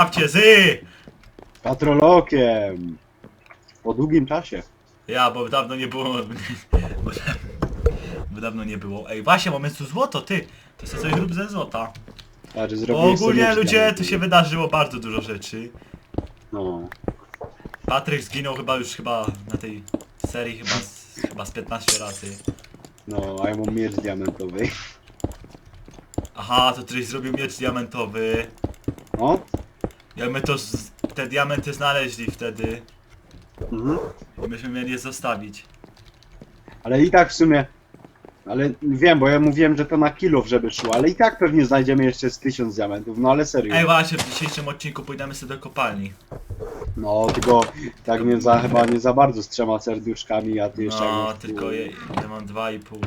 Babcie zy! Patrolokiem! Po długim czasie. Ja, bo dawno nie było... Bo, bo dawno nie było. Ej, właśnie, mamy tu złoto, ty! To sobie coś rób ze złota. Bo zrobiłeś ogólnie sobie ludzie, tu się wydarzyło bardzo dużo rzeczy. No. Patryk zginął chyba już chyba na tej serii chyba z, chyba z 15 razy. No, a ja mam miecz diamentowy. Aha, to ktoś zrobił miecz diamentowy. No? Jak my to z, te diamenty znaleźli wtedy Mhm. i myśmy mieli je zostawić. Ale i tak w sumie... Ale wiem, bo ja mówiłem, że to na kilo, żeby szło, ale i tak pewnie znajdziemy jeszcze z tysiąc diamentów, no ale serio. Ej właśnie, w dzisiejszym odcinku pójdziemy sobie do kopalni. No, tylko tak nie za, chyba nie za bardzo z trzema serduszkami, a ty jeszcze... No, tylko je, ja mam dwa i pół.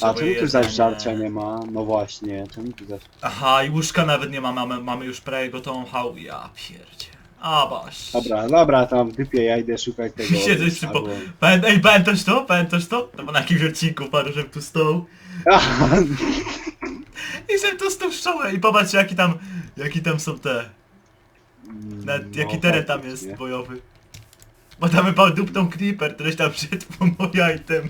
A czemu tu zaś żarcia nie ma? No właśnie, czemu tu zaś... Aha, i łóżka nawet nie ma, mamy, mamy już prawie gotową chałupę. Ja pierdzie. A basz. Dobra, dobra, tam w dypie, ja idę szukać tego... Siedzę przy po... Pę... Ej, pamiętasz to? Pamiętasz to? Było na jakimś odcinku, parę, że tu. Aha, I że tu stał szczołę i popatrz jaki tam, jaki tam są te, nawet no, jaki teren tam jest bojowy. Bo tam chyba dupną creeper, któryś tam wszedł po moje itemy.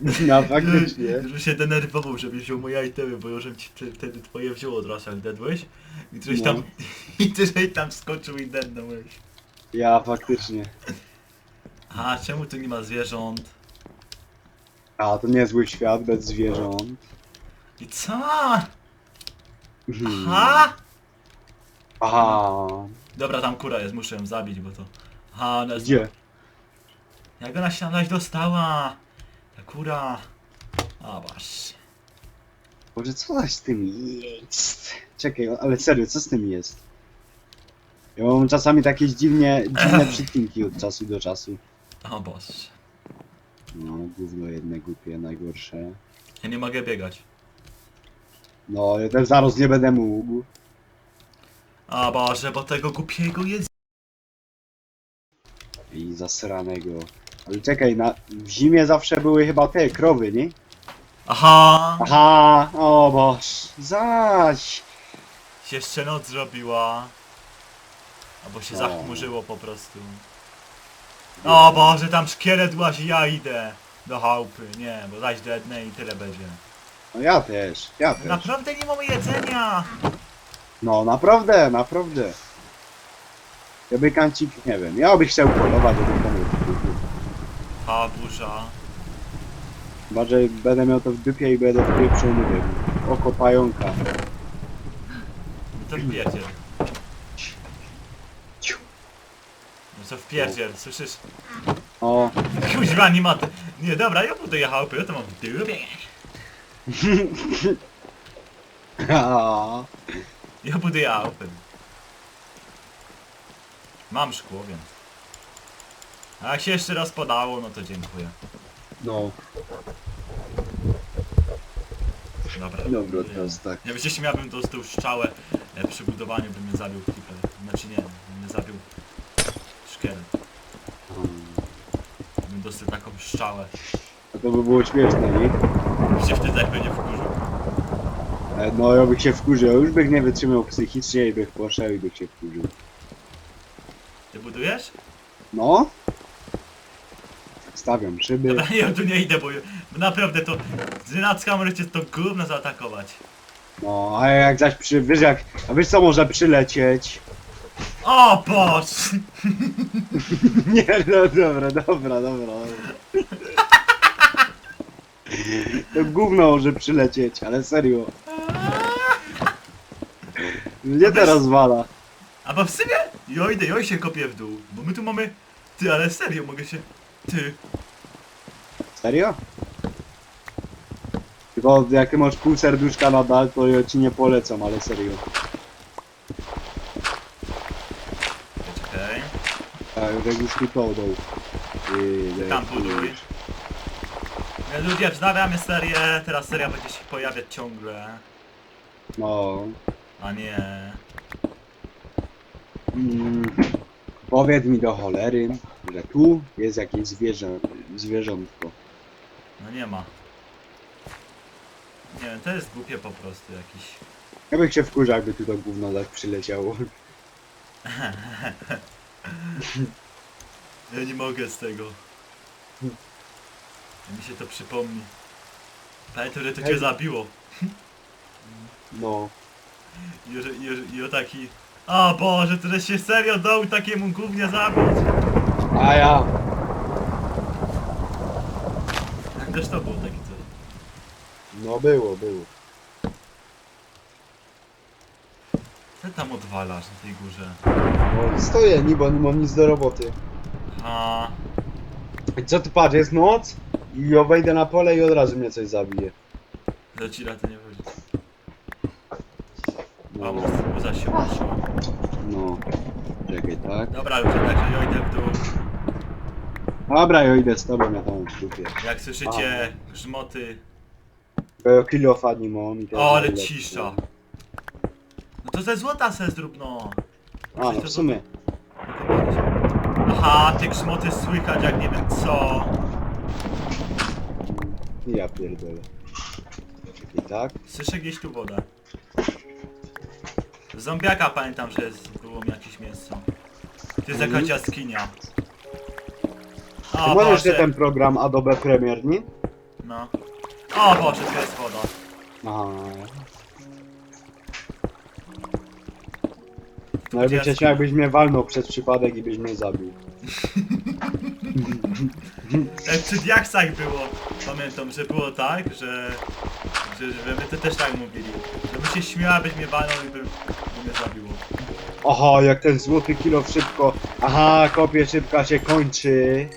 No faktycznie. Że się denerwował, żeby wziął moje itemy, bo już ci wtedy- twoje wziął od razu jak dedłeś. I No. tam, i któryś tam skoczył i dednąłeś. Ja faktycznie. A czemu tu nie ma zwierząt? A, to niezły świat bez zwierząt. I co? Hmm. Aha! Aha. Dobra, tam kura jest, muszę ją zabić, bo to... Aha, ona jest... Gdzie? Jak ona się naś dostała? Kura... A właśnie. Boże, co z tym jest? Czekaj, ale serio, co z tym jest? Ja mam czasami takie dziwnie, dziwne przycinki od czasu do czasu. Boże. No, gówno jedne głupie, najgorsze. Ja nie mogę biegać. No, ja też zaraz nie będę mógł. A Boże, bo tego głupiego jest... I zasranego. Ale czekaj, na, w zimie zawsze były chyba te krowy, nie? Aha! Aha, o boż, zaś. Się jeszcze noc zrobiła. Albo się O. zachmurzyło po prostu. O Boże, tam szkielet łazi, ja idę. Do chałupy, nie, bo zaś do jednej i tyle będzie. No ja też, ja też. Naprawdę nie mamy jedzenia! No naprawdę, naprawdę. Ja by kancik, nie wiem, ja bych chciał polować, żeby pomóc. A burza. Chyba, że będę miał to w dupie i będę wpieprzył, nie wiem, oko pająka. No to wpierdziel. No co wpierdziel, słyszysz? O, Kuźwa, nie ma. Nie, dobra, ja buduję chałupy, ja to mam w dupie. Ja buduję chałupy. Mam szkło, więc... A jak się jeszcze raz podało, no to dziękuję. no, Dobra. dobra, teraz tak. Ja przecież miałbym tą, tą szczałę e, przy budowaniu, by mnie zabił creeper. Znaczy nie, by mnie zabił szkielet. Hmm. Bym dostał taką szczałę. A to by było śmieszne, nie? Się wtedy tak będzie wkurzył. E, No, ja bych się wkurzył, już bych nie wytrzymał psychicznie i bych poszedł i bych się wkurzył. Ty budujesz? No? Stawiam szyby. Dobra, ja tu nie idę, bo naprawdę to z możecie to gówno zaatakować. No, a jak zaś przy, wiesz jak, a wiesz co może przylecieć? O boż! Nie, no dobra, dobra, dobra. To gówno może przylecieć, ale serio. Mnie teraz wala. A bo w sumie, jo idę, jo się kopię w dół, bo my tu mamy... Ty, ale serio, mogę się... Ty, Serio? Tylko jak ty masz pół serduszka nadal, to ja ci nie polecam, ale serio. okej. Tak, jak już tu to dał. Yy, Tam buduj. E, Ludzie, wznawiamy serię, teraz seria będzie się pojawiać ciągle. No. A nie... Mm, powiedz mi do cholery, że tu jest jakieś zwierzę, zwierzątko. No nie ma. Nie wiem, to jest głupie po prostu jakiś. Ja bych się wkurzał, jakby tu to gówno tak przyleciało. Ja nie mogę z tego. Mi się to przypomni. Pamiętam, że to cię Hej. zabiło. No. I, że- i, że- i o taki... O Boże, to żeś się serio dał takiemu gównie zabić. A ja. Też to było taki coś. No było, było. Co tam odwalasz na tej górze? No, stoję, nibo nie mam nic do roboty. A, I co ty patrz, jest noc? I ja wejdę na pole i od razu mnie coś zabije. że ci na to nie chodzi. A, No, mu zaś się no. Czekaj, tak? Dobra, już także ja idę w dół. Dobra, ja idę z tobą, ja tam w dupie. Jak słyszycie grzmoty... Bo kilofa nie mam i O, ale cisza. No to ze złota se zrób, no. A, no w sumie. Aha, te grzmoty słychać jak nie wiem co. Ja pierdolę. Czekaj, tak? Słyszę gdzieś tu wodę. Zombiaka pamiętam, że jest, było mi jakieś mięso. To jest jakaś Mhm. jaskinia. O możesz Boże. się ten program Adobe Premiere, nie? No. O Boże, tu jest woda. Aha. No jakby cię jakbyś mnie walnął przez przypadek i byś mnie zabił. Jak przy diaksach było. Pamiętam, że było tak, że... Że, że my to też tak mówili. Żebym się śmiała, byś mnie walnął i by, by mnie zabiło. Aha, jak ten złoty kilo szybko. Aha, kopie szybka się kończy.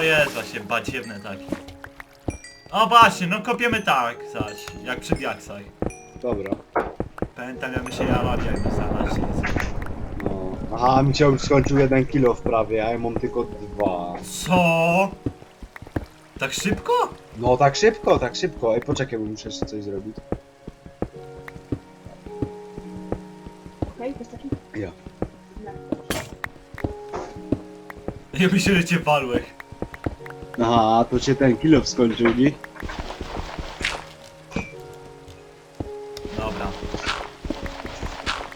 To jest właśnie badziewne takie. O właśnie, no kopiemy tak, zaś, jak przy diaksach. Dobra. Pamiętam jak my się jarali jak znaleźć. No. Aha, mi się już skończył jeden kilo w prawie, a ja mam tylko dwa. Co? Tak szybko? No tak szybko, tak szybko. Ej, poczekaj, bo muszę jeszcze coś zrobić. Okej, wystarczy? Ja. No. Ja myślę, że cię walłeś. Aha, to się ten kilo skończył, nie? Dobra.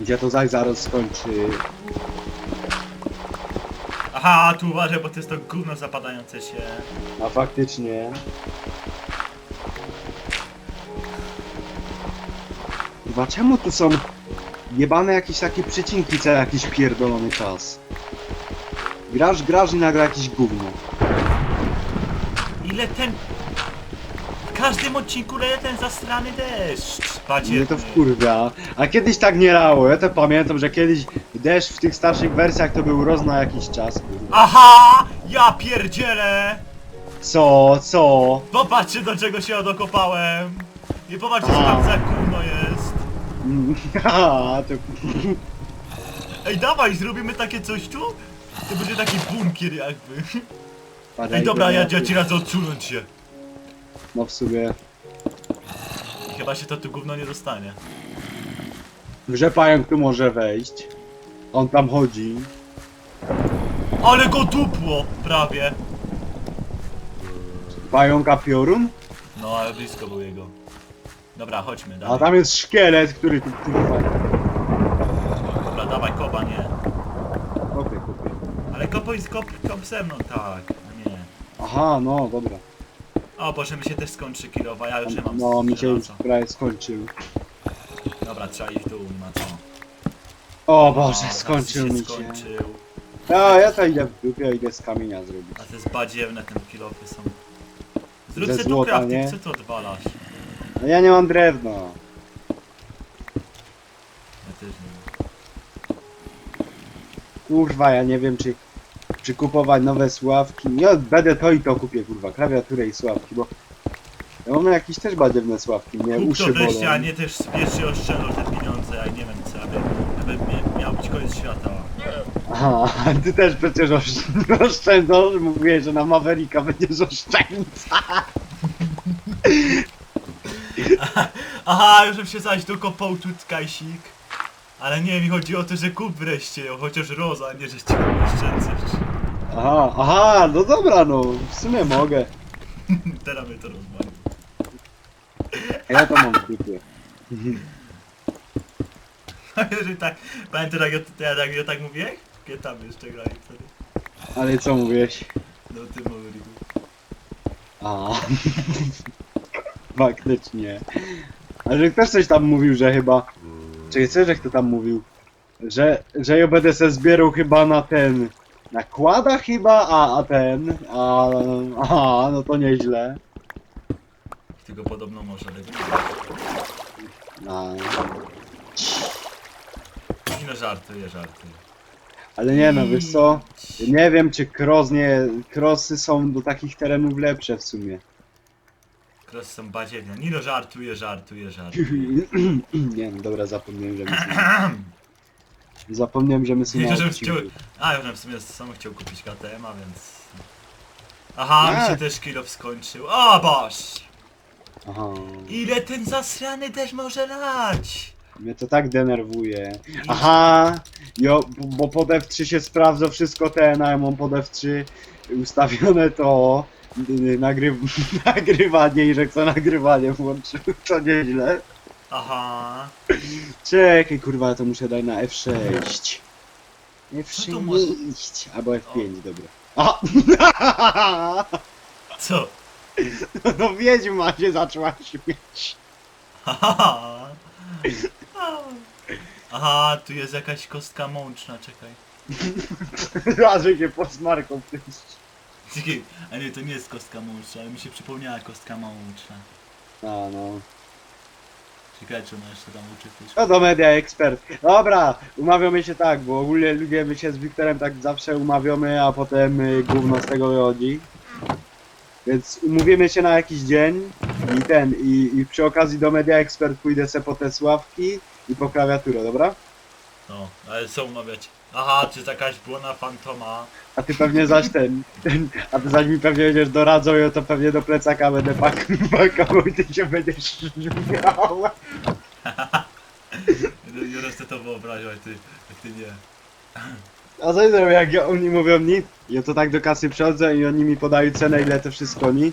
Gdzie to zaś zaraz skończy. Aha, tu uważaj, bo to jest to gówno zapadające się. A faktycznie. Chyba czemu tu są jebane jakieś takie przecinki co jakiś pierdolony czas? Grasz, grasz i nagle jakieś gówno. Ile ten... W każdym odcinku leje ten zastrany deszcz. Mnie Badziewny. to wkurwia. A kiedyś tak nie rało. Ja to pamiętam, że kiedyś deszcz w tych starszych wersjach to był roz na jakiś czas. Kurwa. Aha! Ja pierdzielę! Co, co? Popatrzcie do czego się dokopałem! I popatrzcie co tam za gówno jest! Haha, to... Ej dawaj, zrobimy takie coś tu? To będzie taki bunkier jakby. Ej dobra, ja, ja ci radzę odsunąć się. No w sumie. Chyba się to tu gówno nie dostanie. Że pająk tu może wejść. On tam chodzi. Ale go dupło! Prawie. Pająka piorun? No ale blisko był jego. Dobra, chodźmy A dalej. tam jest szkielet, który tu kurwa. Dobra, dawaj kopa, nie. Kopie, kopie. Ale kopuj z kop, kop ze mną, tak. No. Aha, no dobra. O Boże, mi się też skończy kilowa, ja już nie mam No, mi się już żelaza. prawie skończył. Dobra, trzeba iść w dół, nie ma co. O Boże, skończył mi się. skończył. A ja to idę w dupie, idę z kamienia zrobić. A te jest badziewne, te kilofy są. Zrób Ze se tu złota, crafting, nie? co to odwalasz? No ja nie mam drewna. Ja też nie. Kurwa, ja nie wiem czy, czy kupować nowe sławki. Ja będę to i to kupię, kurwa, klawiaturę i sławki, bo ja mam jakieś też badziewne sławki, mnie Kup to uszy wreszcie, bolą. a nie też bierzcie oszczędność te pieniądze, ja nie wiem co, aby, aby mia- miał być koniec świata. Aha, ty też przecież osz- oszczędzasz, mówiłeś, że na Mavericka będziesz oszczędzać. Aha, już bym się zaś dokopał tu kajsik. Ale nie, mi chodzi o to, że kup wreszcie ją, chociaż roza, nie że cię oszczędzasz. Aha, aha, no dobra, no, w sumie mogę. Teraz mnie to rozwali. Ja to mam w dupie. Jeżeli tak, pamiętasz jak ja, ja, tak- ja tak mówię? Kiedy tam jeszcze grali wtedy? Ale co mówiłeś? No ty mówili. A. Faktycznie. Ale ktoś coś tam mówił, że chyba... Czekaj, co, że kto tam mówił? Że, że ja będę se zbierał chyba na ten... Nakłada chyba, a, a ten... A, a, no to nieźle. Tylko podobno może lepiej. A, I no żartuję, żartuję. ale nie no, wiesz co? Nie wiem, czy cross nie... Crossy są do takich terenów lepsze w sumie. Kros są badziewne. Nino żartuje, żartuje, żartuje. nie no, dobra, zapomniałem, że są... Zapomniałem, że my są Nie, na odcinku. chciał... A, ja w sumie sam chciał kupić KTM-a, więc... Aha, mi się Tak. też kilo skończył. O boż! Aha. Ile ten zasrany też może lać? Mnie to tak denerwuje. Aha! Jo, bo, bo pod F3 się sprawdza wszystko ten, a ja mam pod F3 ustawione to y, nagry, nagrywanie i że chcę nagrywanie włączył, to nieźle. Aha. Czekaj kurwa, to muszę dać na F6. Co tu może- F6 albo F5, dobra. A! Co? No wiedźma się zaczęła śmiać. Aha. Aha, tu jest jakaś kostka mączna, czekaj. Razy się posmarką w tym Czekaj, a nie, to nie jest kostka mączna, ale mi się przypomniała kostka mączna. A no. Czy ona jeszcze tam uczy. No do media ekspert. Dobra, umawiamy się tak, bo ogólnie ludzie my się z Wiktorem tak zawsze umawiamy, a potem y, gówno z tego wychodzi. Więc umówimy się na jakiś dzień i ten, i, i przy okazji do media ekspert pójdę se po te sławki i po klawiaturę, dobra? No, ale co umawiać? Aha, czy jakaś błona fantoma? A ty pewnie zaś ten, ten a ty zaś mi pewnie będziesz doradzał, ja to pewnie do plecaka będę pak- pakował i ty się będziesz śmiał. Nie raz ty to wyobrażać, ty, jak ty nie. A co jak ja- oni mówią mi? Ja to tak do kasy przychodzę i oni mi podają cenę, ile to wszystko mi,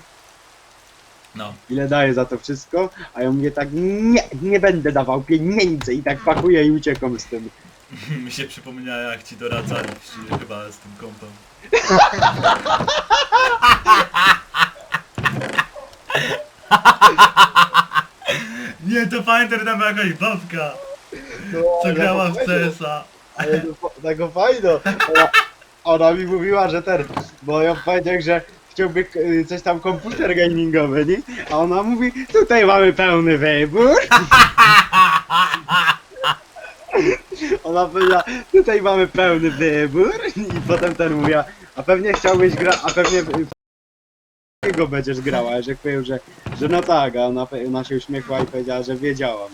No. ile daję za to wszystko, a ja mówię tak, nie, nie będę dawał pieniędzy i tak pakuję i uciekam z tym. Mi się przypomniało jak ci doradzali przy, chyba z tym kąpem. Nie, to że tam była jakaś babka, co grała w CS-a. Ale to, tego fajno. Ona, ona mi mówiła, że ten, bo ja powiedział, że chciałby y, coś tam komputer gamingowy, nie? A ona mówi, tutaj mamy pełny wybór. Ona powiedziała, tutaj mamy pełny wybór i potem ten mówiła, a pewnie chciałbyś gra, a pewnie w- w- go będziesz grała, że powiem, że, że no tak, a ona, ona się uśmiechła i powiedziała, że wiedziałam.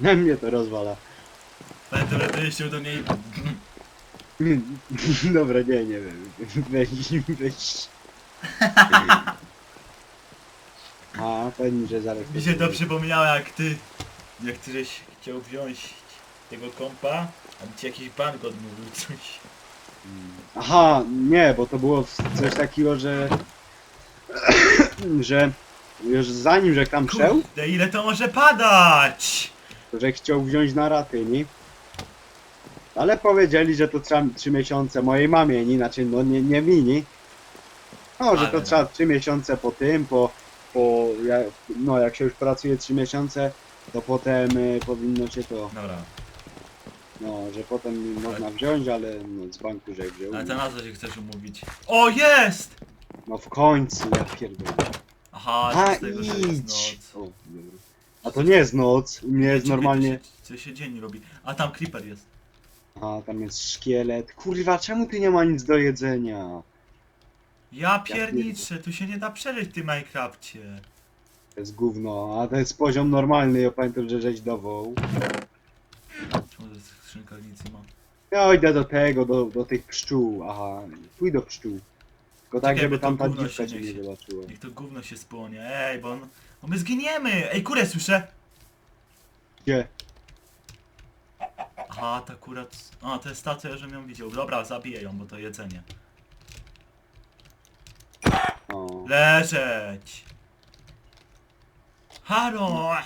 Na mnie to rozwala. Ty się do niej... Dobra, nie, nie wiem. Weź, weź. A, pewnie, że zaraz. Mi się to przypomniało jak ty... Jak ty żeś chciał wziąć tego kompa, a ci jakiś bank odmówił coś. Aha, nie, bo to było coś takiego, że. że. Już zanim, że tam szedł, Kurde, ile to może padać? to że chciał wziąć na raty, nie? Ale powiedzieli, że to trzeba 3 miesiące mojej mamie, nie? Znaczy, no nie, nie mi, nie? No, że to Ale- trzeba 3 miesiące po tym, po, po jak, no jak się już pracuje 3 miesiące, to potem y, powinno się to, Dobra, no, że potem można wziąć, ale no, z banku, że wziął. ale to na co się chcesz umówić? O, jest! No w końcu, ja pierdolę. Aha, A z tego, że jest idź! noc. O, dobra. A to nie jest noc, u mnie jest Czekaj, normalnie... Co, co się dzień robi? A tam creeper jest. A, tam jest szkielet. Kurwa, czemu tu nie ma nic do jedzenia? Ja pierniczę, tu się nie da przeżyć w tym Minecrafcie. To jest gówno, a to jest poziom normalny, ja pamiętam, że żeś dowoł. Czemu to skrzynka nic nie ma? Ja idę do tego, do, do tych pszczół, aha, pójdź do pszczół. Tylko tak, Czekaj, żeby bo to tam ta gówno dziwka się cię nie zobaczyła. Niech to gówno się spłonie. Ej, bo, on, bo my zginiemy! Ej, kurę słyszę! Gdzie? Aha, ta kura... A, to jest stacja, żebym ją widział. Dobra, zabiję ją, bo to jedzenie. O. Leżeć! Halo!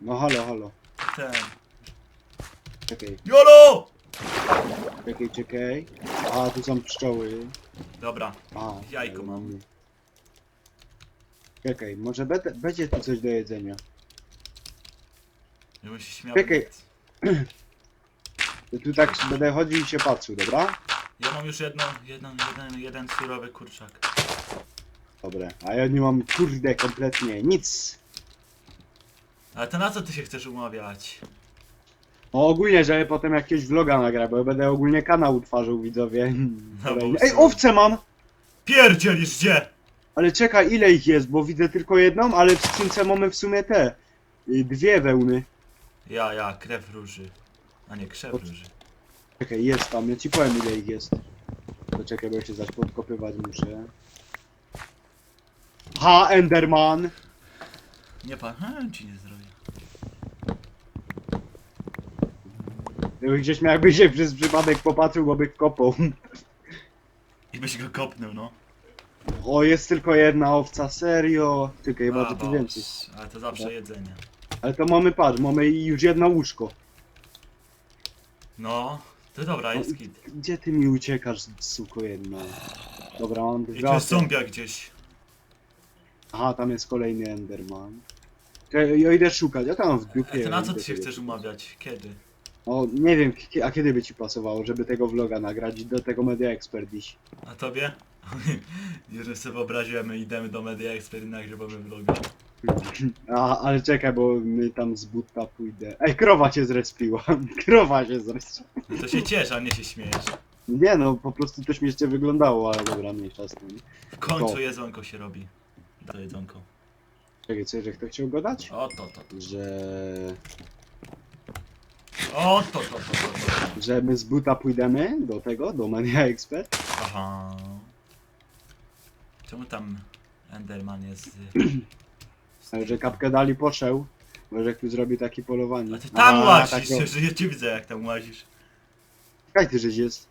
No halo, halo. ten. Czekaj, YOLO! czekaj, czekaj. A, tu są pszczoły. Dobra, A, Jajko mam. Czekaj, może będzie tu coś do jedzenia. bym się śmiał. Czekaj. To tu tak będę chodził i się patrzył, dobra? Ja mam już jedną, jedną, jeden, jeden surowy kurczak. Dobra, a ja nie mam kurde kompletnie nic. Ale to na co ty się chcesz umawiać? No ogólnie, żeby potem jakiegoś vloga nagrać, bo ja będę ogólnie kanał utwarzał widzowie. No, bo. Ej, owce mam! Pierdzielisz gdzie? Ale czekaj, ile ich jest, bo widzę tylko jedną, ale w skrzynce mamy w sumie te. y, Dwie wełny. Ja, ja, krew róży. A nie, krzew róży. Czekaj, jest tam, ja ci powiem ile ich jest. Poczekaj, bo się zaś podkopywać muszę. Ha, Enderman! Nie pan, hmm, ci nie zrobię. Gdzieś miał jakby się przez przypadek popatrzył, bo by kopał. I byś go kopnął, no. O, jest tylko jedna owca, serio. Czekaj, chyba A, to tu boż, więcej. Ale to zawsze jedzenie. Ale to mamy, patrz, mamy już jedno łóżko. No, to dobra, jest git. Gdzie ty mi uciekasz, suko jedna? Dobra, mam I tu dwa. jest zombia gdzieś. Aha, tam jest kolejny Enderman. Czekaj, Ja idę szukać, ja tam w dupie. To na co ty się chcesz umawiać? Kiedy? O, nie wiem, a kiedy by ci pasowało, żeby tego vloga nagrać do tego Media Expert iść? A tobie? Jeżeli sobie wyobraziłem, my idziemy do Media Expert i nagrywamy vloga. A, ale czekaj, bo my tam z butta pójdę. Ej, krowa się zrespiła. Krowa się zrespiła. No to się ciesz, a nie się śmiejesz. Nie no, po prostu to śmiesznie wyglądało, ale dobra, mniejsza z tym. W końcu To. jedzonko się robi. To jedzonko. Czekaj, co, że kto chciał go dać? O to, to, to. Że... O to, to, to, to, to. Że my z buta pójdziemy do tego, do Media Expert? Aha. Czemu tam Enderman jest... y, z- Ale że kapkę dali poszedł. Może ktoś zrobi takie polowanie. A ty tam łazisz, tak, że ja cię widzę jak tam łazisz. Kaj ty żeś jest?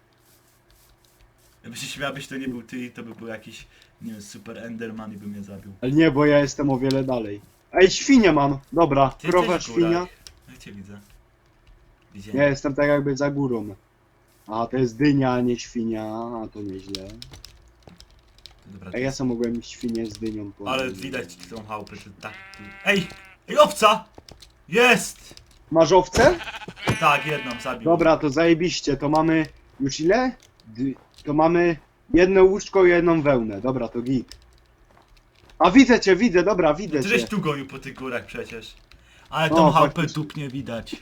Jakby się śmiał, byś to nie był ty, to by był jakiś, nie wiem, super Enderman i by mnie zabił. Ale nie, bo ja jestem o wiele dalej. Ej, świnię mam! Dobra, Ty krowa, jesteś świnia. górak. Jak cię widzę? Widziałem. Ja jestem tak jakby za górą. A to jest dynia, a nie świnia, a to nieźle. Dobra, Ej, ja sam mogłem świnię z dynią po... Ale widać tą chałupę, że tak. Ej! Ej, owca! Jest! Masz owcę? Tak, jedną zabił. Dobra, to zajebiście, to mamy... Już ile? Dy... To mamy jedno łóżko i jedną wełnę. Dobra, to git. A widzę cię, widzę, dobra, widzę Ty cię. żeś tu gonił po tych górach przecież. Ale No, tą chałupę faktycznie. dupnie widać.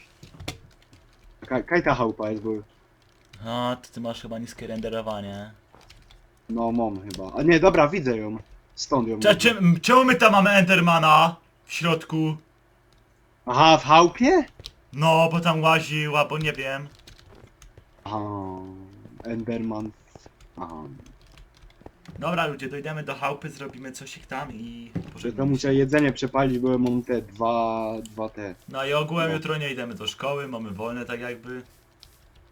Kaj, kaj ta chałupa jest, bo... A, to ty masz chyba niskie renderowanie. No, mam chyba. A nie, dobra, widzę ją. Stąd ją. Cze, widzę. czym, czemu my tam mamy Endermana? W środku? Aha, w chałupie? No, bo tam łaził, albo nie wiem. Aha, Enderman. Aha. Dobra ludzie, dojdziemy do chałupy, zrobimy coś ich tam i... Że to muszę jedzenie przepalić, bo mam te dwa, dwa te. No i ogółem No. jutro nie idziemy do szkoły, mamy wolne tak jakby.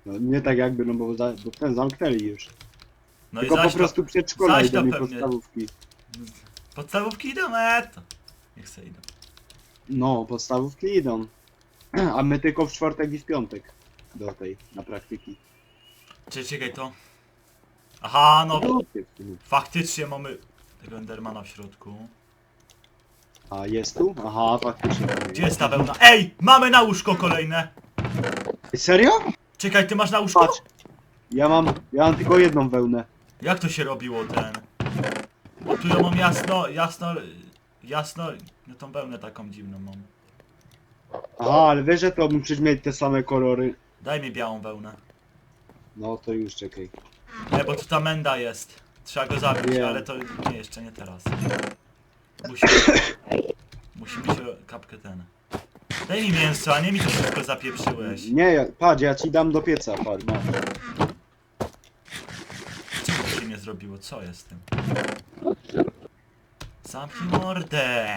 No, nie tak jakby, no bo, za, bo ten zamknęli już. No Tylko i po prostu przedszkola zaś idą to mi pewnie. podstawówki. to... Podstawówki idą, e, to... Niech se idą. No, podstawówki idą. A my tylko w czwartek i w piątek. Do tej, na praktyki. Czy czekaj to... Aha, no faktycznie mamy tego Endermana w środku. A jest tu? Aha, faktycznie. Gdzie jest ta wełna? Ej! Mamy na łóżko kolejne! Serio? Czekaj, ty masz na łóżko? Patrz. Ja mam, ja mam tylko jedną wełnę. Jak to się robiło ten? Bo tu ja mam jasno, jasno, jasno, no tą wełnę taką dziwną mam. Aha, ale wiesz, że to musisz mieć te same kolory. Daj mi białą wełnę. No to już czekaj. Nie, bo tu ta menda jest. Trzeba go zabić, Wiem. ale to nie, jeszcze nie teraz. Musimy, musimy się kapkę ten. Daj mi mięso, a nie mi to wszystko zapieprzyłeś. Nie, ja- patrz, ja ci dam do pieca, patrz, masz. Co to się nie zrobiło? Co jest z tym? Zamknij mordę!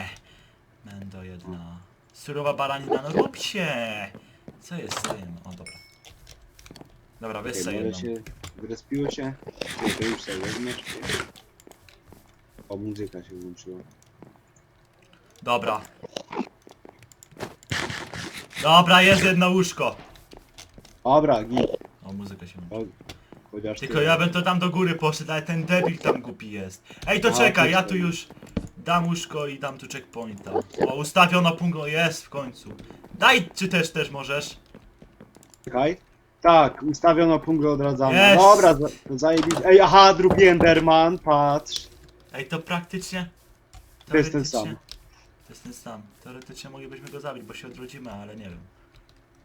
Mendo jedna. Surowa baranina, no rób się! Co jest z tym? O, dobra. Dobra, weź Czekaj, sobie może jedną. się wyrespiło się? To już sobie weźmiesz. O, muzyka się włączyła. Dobra. Dobra, jest jedno łóżko. Dobra, git. O, muzyka się O, Chociaż Tylko tyle. ja bym to tam do góry poszedł, ale ten debil tam głupi jest. Ej, to A, czekaj, ja tu już dam łóżko i dam tu checkpointa. O, ustawiono punkt, o, jest w końcu. Daj, czy też, też możesz? Czekaj. Tak, ustawiono punkt odradzania. Jest. Dobra, za, zajebiście. Ej, aha, drugi Enderman, patrz. Ej, to praktycznie... To jest ten teoretycznie- sam. To jest ten sam. Teoretycznie moglibyśmy go zabić, bo się odrodzimy, ale nie wiem.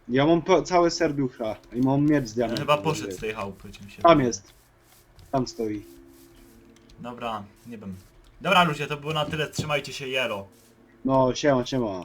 Ja mam po, całe serducha i mam miecz z Ja diamentem. chyba poszedł z tej chałupy, czy mi się Tam jest. Tam stoi. Dobra, nie wiem. Dobra ludzie, to było na tyle, trzymajcie się, jelo. No, siema, siema.